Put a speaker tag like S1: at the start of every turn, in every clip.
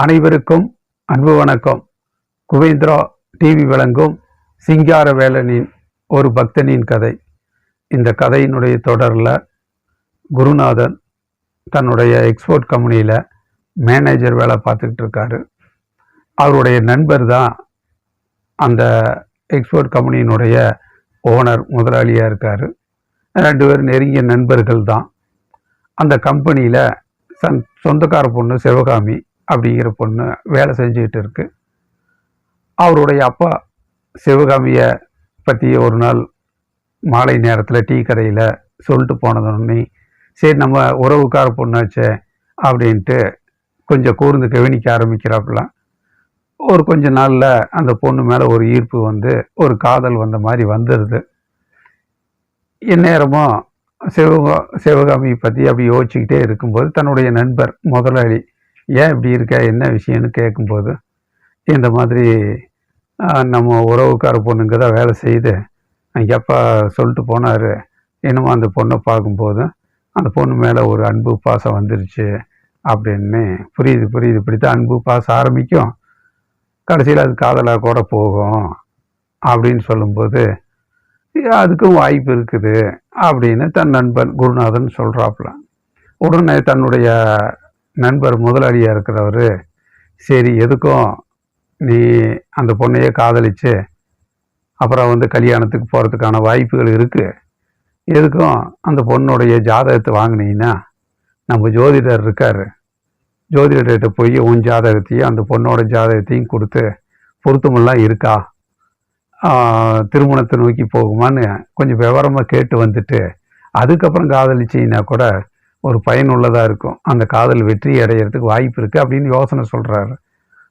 S1: அனைவருக்கும் அன்பு வணக்கம். குவேந்திரா டிவி வழங்கும் சிங்கார வேலனின் ஒரு பக்தனின் கதை. இந்த கதையினுடைய தொடரில் குருநாதன் தன்னுடைய எக்ஸ்போர்ட் கம்பெனியில் மேனேஜர் வேலை பார்த்துக்கிட்டு இருக்காரு. அவருடைய நண்பர் தான் அந்த எக்ஸ்போர்ட் கம்பெனியினுடைய ஓனர் முதலாளியாக இருக்கார். ரெண்டு பேரும் நெருங்கிய நண்பர்கள் தான். அந்த கம்பெனியில் சன் சொந்தக்கார பொண்ணு சிவகாமி அப்படிங்கிற பொண்ணு வேலை செஞ்சுக்கிட்டு இருக்கு. அவருடைய அப்பா சிவகாமியை பற்றி ஒரு நாள் மாலை நேரத்தில் டீ கடையில் சொல்லிட்டு போனதுன்னே சரி நம்ம உறவுக்கார பொண்ணாச்சே அப்படின்ட்டு கொஞ்சம் கூர்ந்து கவனிக்க ஆரம்பிக்கிறாப்புல. ஒரு கொஞ்ச நாளில் அந்த பொண்ணு மேலே ஒரு ஈர்ப்பு வந்து ஒரு காதல் வந்த மாதிரி வந்துடுது இந்நேரமும் சிவகா சிவகாமியை பற்றி அப்படி யோசிச்சுக்கிட்டே இருக்கும்போது தன்னுடைய நண்பர் முதலாளி ஏன் இப்படி இருக்க? என்ன விஷயம்னு கேட்கும்போது இந்த மாதிரி நம்ம உறவுக்கார பொண்ணுங்க தான் வேலை செய்யுது. எப்பா சொல்லிட்டு போனார். இன்னமும் அந்த பொண்ணை பார்க்கும்போது அந்த பொண்ணு மேலே ஒரு அன்பு பாசம் வந்துருச்சு அப்படின்னு புரியுது புரியுது. இப்படி தான் அன்பு பாசம் ஆரம்பிக்கும். கடைசியில் அது காதலாக கூட போகும் அப்படின்னு சொல்லும்போது அதுக்கும் வாய்ப்பு இருக்குது அப்படின்னு தன் நண்பன் குருநாதன் சொல்கிறாப்புல உடனே தன்னுடைய நண்பர் முதலாளியாக இருக்கிறவர் சரி எதுக்கும் நீ அந்த பொண்ணையே காதலிச்சு அப்புறம் வந்து கல்யாணத்துக்கு போகிறதுக்கான வாய்ப்புகள் இருக்குது எதுக்கும் அந்த பொண்ணுடைய ஜாதகத்தை வாங்கினீங்கன்னா நம்ம ஜோதிடர் இருக்கார். ஜோதிடர்கிட்ட போய் உன் ஜாதகத்தையும் அந்த பொண்ணோட ஜாதகத்தையும் கொடுத்து பொருத்தமெல்லாம் இருக்கா? திருமணத்தை நோக்கி போகுமான்னு கொஞ்சம் விவரமாக கேட்டு வந்துட்டு அதுக்கப்புறம் காதலிச்சிங்கன்னா கூட ஒரு பயனுள்ளதாக இருக்கும். அந்த காதல் வெற்றி அடையிறதுக்கு வாய்ப்பு இருக்குது அப்படின்னு யோசனை சொல்கிறாரு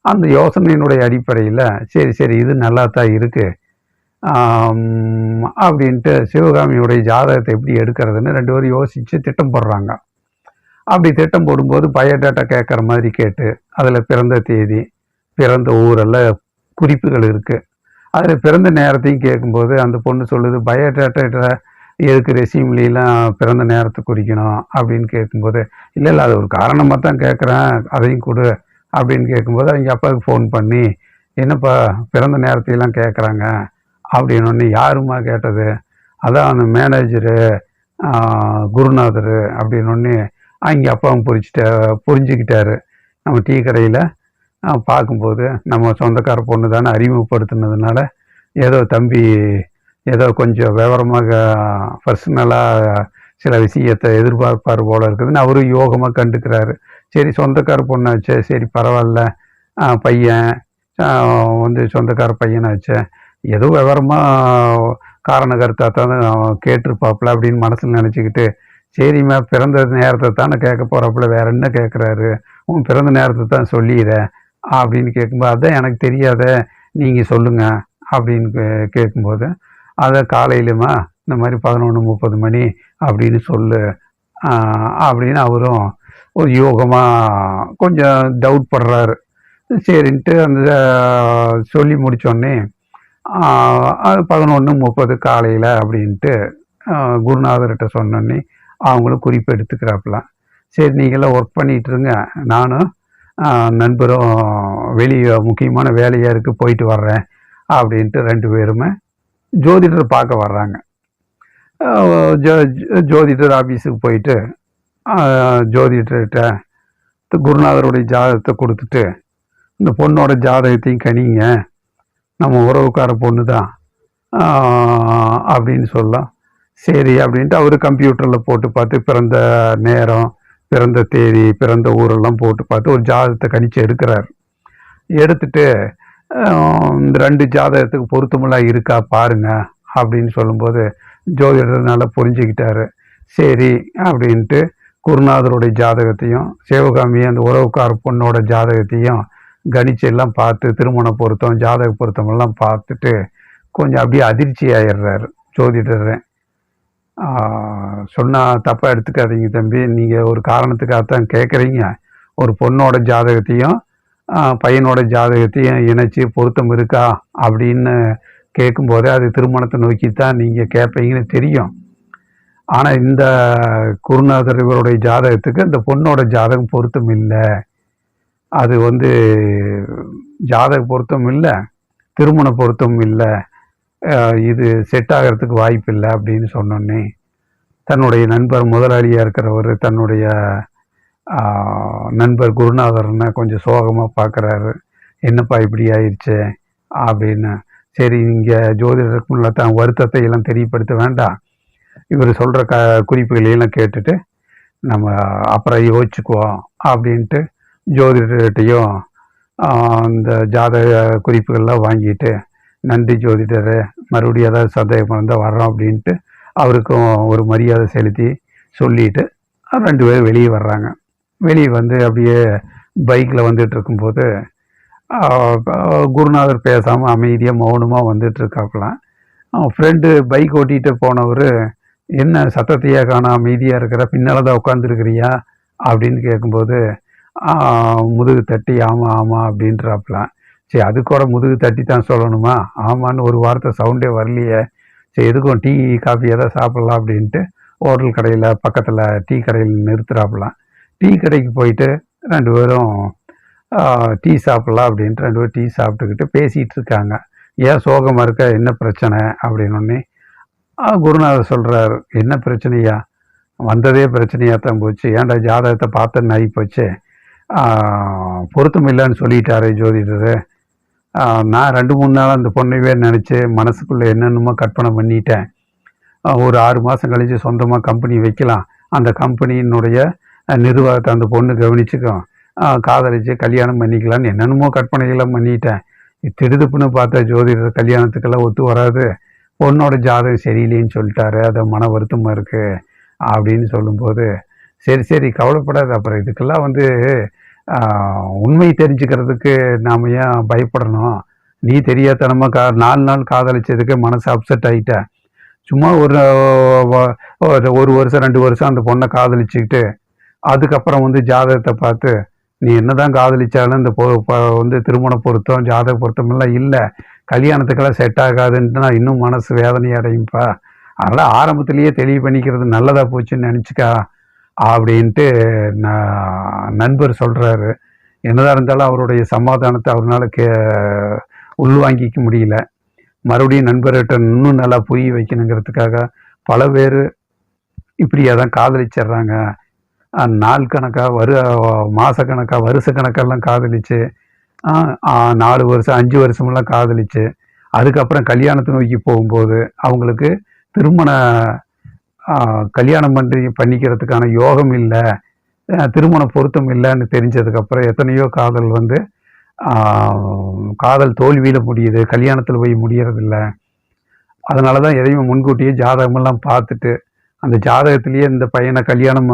S1: அந்த யோசனையினுடைய அடிப்படையில் சரி சரி இது நல்லா தான் இருக்குது அப்படின்ட்டு சிவகாமியுடைய ஜாதகத்தை எப்படி எடுக்கிறதுன்னு ரெண்டு பேரும் யோசித்து திட்டம் போடுறாங்க. அப்படி திட்டம் போடும்போது பயோடேட்டா கேட்குற மாதிரி கேட்டு அதில் பிறந்த தேதி பிறந்த ஊரெல்லாம் குறிப்புகள் இருக்குது அதில் பிறந்த நேரத்தையும் கேட்கும்போது அந்த பொண்ணு சொல்லுது பயோடேட்டா எதுக்கு ரெசியூம்லாம் பிறந்த நேரத்தை குறிக்கணும் அப்படின்னு கேட்கும்போது இல்லை இல்லை அது ஒரு காரணமாக தான் கேட்குறேன் அதையும் கொடு அப்படின்னு கேட்கும்போது அவங்க அப்பாவுக்கு ஃபோன் பண்ணி என்னப்பா பிறந்த நேரத்தையெல்லாம் கேட்குறாங்க? அப்படின்னு யாருமா கேட்டது? அதான் அந்த மேனேஜரு குருநாதர் அப்படின்னு அவங்க அப்பாவும் புரிச்சிட்ட புரிஞ்சுக்கிட்டாரு. நம்ம டீ கடையில் பார்க்கும்போது நம்ம சொந்தக்கார பொண்ணு தானே அறிமுகப்படுத்தினதுனால ஏதோ தம்பி ஏதோ கொஞ்சம் விவரமாக பர்சனலாக சில விஷயத்தை எதிர்பார்ப்பார் போல இருக்குதுன்னு அவரும் யோகமாக கண்டுக்கிறாரு. சரி சொந்தக்கார பொண்ணாச்சே சரி பரவாயில்ல. பையன் வந்து சொந்தக்கார பையனாச்சே. ஏதோ விவரமாக காரண கருத்தாக தான் கேட்டிருப்பாப்புல அப்படின்னு மனசில் நினச்சிக்கிட்டு சரிம்மா பிறந்த நேரத்தை தானே கேட்க போகிறாப்புல வேற என்ன கேட்குறாரு? உன் பிறந்த நேரத்தை தான் சொல்லிடுற அப்படின்னு கேட்கும்போது அதான் எனக்கு தெரியாத நீங்கள் சொல்லுங்கள் அப்படின்னு கே- கேட்கும்போது அதை காலையிலுமா இந்த மாதிரி பதினொன்று முப்பது மணி அப்படின்னு சொல்லு. அப்படின்னு அவரும் ஒரு யோகமாக கொஞ்சம் டவுட் படுறாரு. சரின்ட்டு அந்த சொல்லி முடித்தோடனே அது பதினொன்று முப்பது காலையில் அப்படின்ட்டு குருநாதர்கிட்ட சொன்னோடனே அவங்களும் குறிப்பு எடுத்துக்கிறாப்புல. சரி நீங்களாம் ஒர்க் பண்ணிட்டு இருங்க. நானும் நண்பரும் வெளியே முக்கியமான வேலையாக இருக்குது போயிட்டு வர்றேன். அப்படின்ட்டு ரெண்டு பேருமே ஜோதிடர் பார்க்க வர்றாங்க. ஜோ- ஜோதிடர் ஆஃபீஸுக்கு போயிட்டு ஜோதிடர்கிட்ட குருநாதருடைய ஜாதகத்தை கொடுத்துட்டு இந்த பொண்ணோட ஜாதகத்தையும் கனிங்க நம்ம உறவுக்கார பொண்ணு தான் அப்படின்னு சொல்லலாம். சரி அப்படின்ட்டு அவர் கம்ப்யூட்டரில் போட்டு பார்த்து பிறந்த நேரம் பிறந்த தேதி பிறந்த ஊரெல்லாம் போட்டு பார்த்து ஒரு ஜாதகத்தை கணிச்சு எடுக்கிறார். எடுத்துட்டு இந்த ரெண்டு ஜாதகத்துக்கு பொருத்தமெல்லாம் இருக்கா பாருங்க அப்படின்னு சொல்லும்போது ஜோதிடர் நல்லா புரிஞ்சுக்கிட்டாரு. சரி அப்படின்ட்டு குருநாதருடைய ஜாதகத்தையும் சிவகாமி அந்த உறவுக்கார பொண்ணோட ஜாதகத்தையும் கணிச்செல்லாம் பார்த்து திருமண பொருத்தம் ஜாதக பொருத்தம் எல்லாம் பார்த்துட்டு கொஞ்சம் அப்படியே அதிர்ச்சி ஆயிடுறாரு ஜோதிடர். சொன்னால் தப்பாக எடுத்துக்காதீங்க தம்பி. நீங்கள் ஒரு காரணத்துக்காகத்தான் கேட்குறீங்க ஒரு பொண்ணோட ஜாதகத்தையும் பையனோட ஜாதகத்தையும் இணைச்சி பொருத்தம் இருக்கா அப்படின்னு கேட்கும்போதே அது திருமணத்தை நோக்கி தான் நீங்கள் கேட்பீங்கன்னு தெரியும். ஆனால் இந்த குருநாதர் இவருடைய ஜாதகத்துக்கு இந்த பொண்ணோட ஜாதகம் பொருத்தம் இல்லை. அது வந்து ஜாதக பொருத்தம் இல்லை திருமண பொருத்தம் இல்லை இது செட் ஆகிறதுக்கு வாய்ப்பு இல்லை அப்படின்னு சொன்னோன்னே தன்னுடைய நண்பர் முதலாளியாக இருக்கிறவர் தன்னுடைய நண்பர் குருநாதர்னா கொஞ்சம் சோகமாக பார்க்குறாரு என்னப்பா இப்படி ஆயிடுச்சு? அப்படின்னு. சரி இங்கே ஜோதிடருக்குள்ள தான் வருத்தத்தை எல்லாம் தெரியப்படுத்த வேண்டாம். இவர் சொல்கிற க குறிப்புகளையெல்லாம் கேட்டுட்டு நம்ம அப்புறம் யோசிச்சுக்குவோம் அப்படின்ட்டு ஜோதிடர்கிட்டையும் இந்த ஜாதக குறிப்புகள்லாம் வாங்கிட்டு நன்றி ஜோதிடர் மறுபடியும் ஏதாவது சந்தேகம் இருந்தால் வர்றோம் அப்படின்ட்டு அவருக்கும் ஒரு மரியாதை செலுத்தி சொல்லிட்டு ரெண்டு பேரும் வெளியே வர்றாங்க. வெளியே வந்து அப்படியே பைக்கில் வந்துட்டு இருக்கும்போது குருநாதர் பேசாமல் அமைதியாக மௌனமாக வந்துட்டுருக்காப்பலாம் அவன் ஃப்ரெண்டு பைக் ஓட்டிகிட்டு போனவர் என்ன சத்தத்தையே காண அமைதியாக இருக்கிற பின்னால் தான் உட்காந்துருக்கிறியா அப்படின்னு கேட்கும்போது முதுகு தட்டி ஆமாம் ஆமாம் அப்படின்றாப்பலாம். சரி அது கூட முதுகு தட்டி தான் சொல்லணுமா? ஆமான்னு ஒரு வார்த்தை சவுண்டே வரலையே. சரி எதுக்கும் டீ காஃபி எதாவது சாப்பிட்லாம் அப்படின்ட்டு ஹோட்டல் கடையில் பக்கத்தில் டீ கடையில் நிறுத்துகிறாப்பலாம் டீ கடைக்கு போயிட்டு ரெண்டு பேரும் டீ சாப்பிட்லாம் அப்படின்ட்டு ரெண்டு பேரும் டீ சாப்பிட்டுக்கிட்டு பேசிகிட்டு இருக்காங்க. ஏன் சோகமாக இருக்க? என்ன பிரச்சனை? அப்படின்னு குருநாதர் சொல்கிறார் என்ன பிரச்சனையா? வந்ததே பிரச்சனையாக தான் போச்சு. ஏன்டா ஜாதகத்தை பார்த்தேன்னு ஆகி போச்சு? பொருத்தம் இல்லைன்னு சொல்லிட்டாரு ஜோதிடர். நான் ரெண்டு மூணு நாள் அந்த பொண்ணைவே நினச்சி மனசுக்குள்ளே என்னென்னமோ கற்பனை பண்ணிட்டேன். ஒரு ஆறு மாதம் கழித்து சொந்தமாக கம்பெனி வைக்கலாம். அந்த கம்பெனியினுடைய நிர்வாகத்தை அந்த பொண்ணு கவனிச்சுக்கும் காதலிச்சு கல்யாணம் பண்ணிக்கலாம்னு என்னென்னமோ கற்பனைகள்லாம் பண்ணிட்டேன். திடுதுப்புன்னு பார்த்தா ஜோதிடர் கல்யாணத்துக்கெல்லாம் ஒத்து வராது. பொண்ணோட ஜாதகம் சரியில்லைன்னு சொல்லிட்டாரு. அதை மன வருத்தமாக இருக்குது அப்படின்னு சொல்லும்போது சரி சரி கவலைப்படாது. அப்புறம் இதுக்கெல்லாம் வந்து உண்மை தெரிஞ்சுக்கிறதுக்கு நாம் ஏன் பயப்படணும்? நீ தெரியாதனமாக கா நாலு நாள் காதலிச்சதுக்கு மனசு அப்செட் ஆகிட்ட சும்மா ஒரு ஒரு ஒரு வருஷம் ரெண்டு வருஷம் அந்த பொண்ணை காதலிச்சுக்கிட்டு அதுக்கப்புறம் வந்து ஜாதகத்தை பார்த்து நீ என்னதான் காதலிச்சாலும் இந்த வந்து திருமண பொருத்தம் ஜாதக பொருத்தம் எல்லாம் இல்லை. கல்யாணத்துக்கெல்லாம் செட் ஆகாதுன்ட்டு நான் இன்னும் மனசு வேதனை அடையும்ப்பா அதனால் ஆரம்பத்திலேயே தெளிவு பண்ணிக்கிறது நல்லதா போச்சுன்னு நினச்சிக்கா அப்படின்ட்டு நான் நண்பர் சொல்கிறாரு என்னதான் இருந்தாலும் அவருடைய சமாதானத்தை அவரால் கே உள்வாங்கிக்க முடியல. மறுபடியும் நண்பர்கிட்ட இன்னும் நல்லா புரிய வைக்கணுங்கிறதுக்காக பல பேர் இப்படியே தான் காதலிச்சிடுறாங்க. நாள் கணக்காக வரு மாத கணக்காக வருஷ கணக்கெல்லாம் காதலிச்சு நாலு வருஷம் அஞ்சு வருஷமெல்லாம் காதலிச்சு அதுக்கப்புறம் கல்யாணத்தை நோக்கி போகும்போது அவங்களுக்கு திருமண கல்யாணம் பண்ணி பண்ணிக்கிறதுக்கான யோகம் இல்லை திருமண பொருத்தம் இல்லைன்னு தெரிஞ்சதுக்கப்புறம் எத்தனையோ காதல் வந்து காதல் தோல்வியில் முடியுது கல்யாணத்தில் போய் முடியறதில்ல. அதனால தான் எதையும் முன்கூட்டியே ஜாதகமெல்லாம் பார்த்துட்டு அந்த ஜாதகத்திலேயே இந்த பையனை கல்யாணம்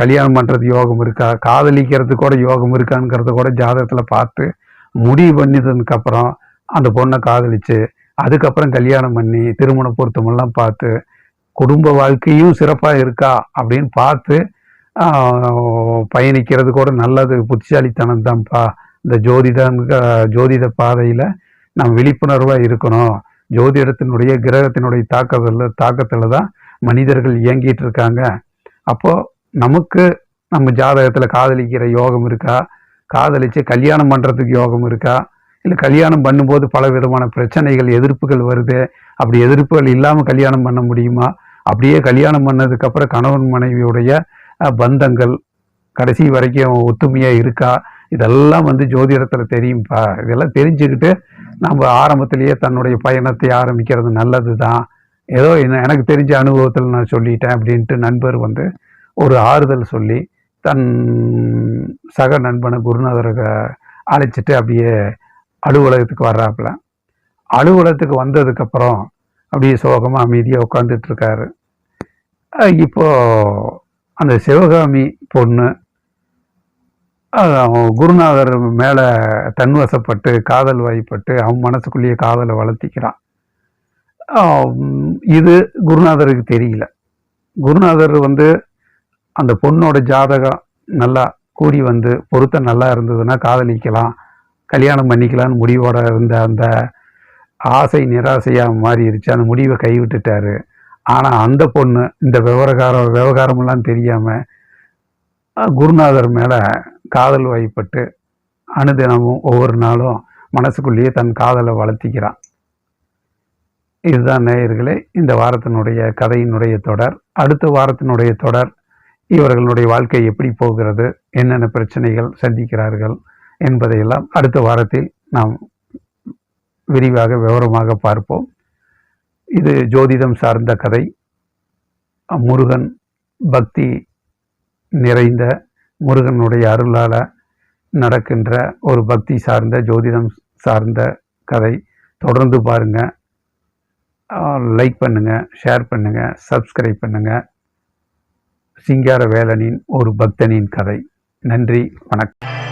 S1: கல்யாணம் பண்ணுறது யோகம் இருக்கா? காதலிக்கிறது கூட யோகம் இருக்காங்கிறத கூட ஜாதகத்தில் பார்த்து முடிவு பண்ணதுக்கப்புறம் அந்த பொண்ணை காதலிச்சு அதுக்கப்புறம் கல்யாணம் பண்ணி திருமண பொருத்தமெல்லாம் பார்த்து குடும்ப வாழ்க்கையும் சிறப்பாக இருக்கா? அப்படின்னு பார்த்து பயணிக்கிறது கூட நல்லது. புத்திசாலித்தனம் தான்ப்பா. இந்த ஜோதிடம் ஜோதிட பாதையில் நம்ம விழிப்புணர்வாக இருக்கணும். ஜோதிடத்தினுடைய கிரகத்தினுடைய தாக்கத்தில் தாக்கத்தில் தான் மனிதர்கள் இயங்கிட்டு இருக்காங்க அப்போது நமக்கு நம்ம ஜாதகத்தில் காதலிக்கிற யோகம் இருக்கா? காதலிச்சு கல்யாணம் பண்ணுறதுக்கு யோகம் இருக்கா? இல்லை கல்யாணம் பண்ணும்போது பல விதமான பிரச்சனைகள் எதிர்ப்புகள் வருது? அப்படி எதிர்ப்புகள் இல்லாமல் கல்யாணம் பண்ண முடியுமா? அப்படியே கல்யாணம் பண்ணதுக்கப்புறம் கணவன் மனைவியுடைய பந்தங்கள் கடைசி வரைக்கும் ஒத்துமையாக இருக்கா? இதெல்லாம் வந்து ஜோதிடத்தில் தெரியும்ப்பா இதெல்லாம் தெரிஞ்சுக்கிட்டு நம்ம ஆரம்பத்திலேயே தன்னுடைய பயணத்தை ஆரம்பிக்கிறது நல்லது தான் ஏதோ என்ன எனக்கு தெரிஞ்ச அனுபவத்தில் நான் சொல்லிட்டேன் அப்படின்ட்டு நண்பர் வந்து ஒரு ஆறுதல் சொல்லி தன் சக நண்பனை குருநாதரை அழைச்சிட்டு அப்படியே அலுவலகத்துக்கு வர்றாப்புல. அலுவலகத்துக்கு வந்ததுக்கப்புறம் அப்படியே சோகமாக அமைதியாக உட்காந்துட்டு இருக்காரு அந்த சிவகாமி பொண்ணு அவன் குருநாதர் மேலே தன்வசப்பட்டு காதல் வாய்ப்பட்டு அவன் மனசுக்குள்ளேயே காதலை வளர்த்திக்கிறான். இது குருநாதருக்கு தெரியல. குருநாதர் வந்து அந்த பொண்ணோட ஜாதகம் நல்லா கூடி வந்து பொருத்தம் நல்லா இருந்ததுன்னா காதலிக்கலாம் கல்யாணம் பண்ணிக்கலாம்னு முடிவோட இருந்த அந்த ஆசை நிராசையாக மாறிடுச்சு அந்த முடிவை கைவிட்டுட்டாரு. ஆனால் அந்த பொண்ணு இந்த விவகாரம் விவகாரமெல்லாம் தெரியாமல் குருநாதர் மேலே காதல் வாய்ப்பட்டு அனுதினமும் ஒவ்வொரு நாளும் மனசுக்குள்ளேயே தன் காதலை வளர்த்திக்கிறான். இதுதான் நேயர்களே இந்த வாரத்தினுடைய கதையினுடைய தொடர். அடுத்த வாரத்தினுடைய தொடர் இவர்களுடைய வாழ்க்கை எப்படி போகிறது என்னென்ன பிரச்சனைகள் சந்திக்கிறார்கள் என்பதையெல்லாம் அடுத்த வாரத்தில் நாம் விரிவாக விவரமாக பார்ப்போம். இது ஜோதிடம் சார்ந்த கதை. முருகன் பக்தி நிறைந்த முருகனுடைய அருளால் நடக்கின்ற ஒரு பக்தி சார்ந்த ஜோதிடம் சார்ந்த கதை. தொடர்ந்து பாருங்கள் லைக் பண்ணுங்கள் ஷேர் பண்ணுங்கள் சப்ஸ்கிரைப் பண்ணுங்கள் சிங்கார வேலனின் ஒரு பக்தனின் கதை. நன்றி வணக்கம்.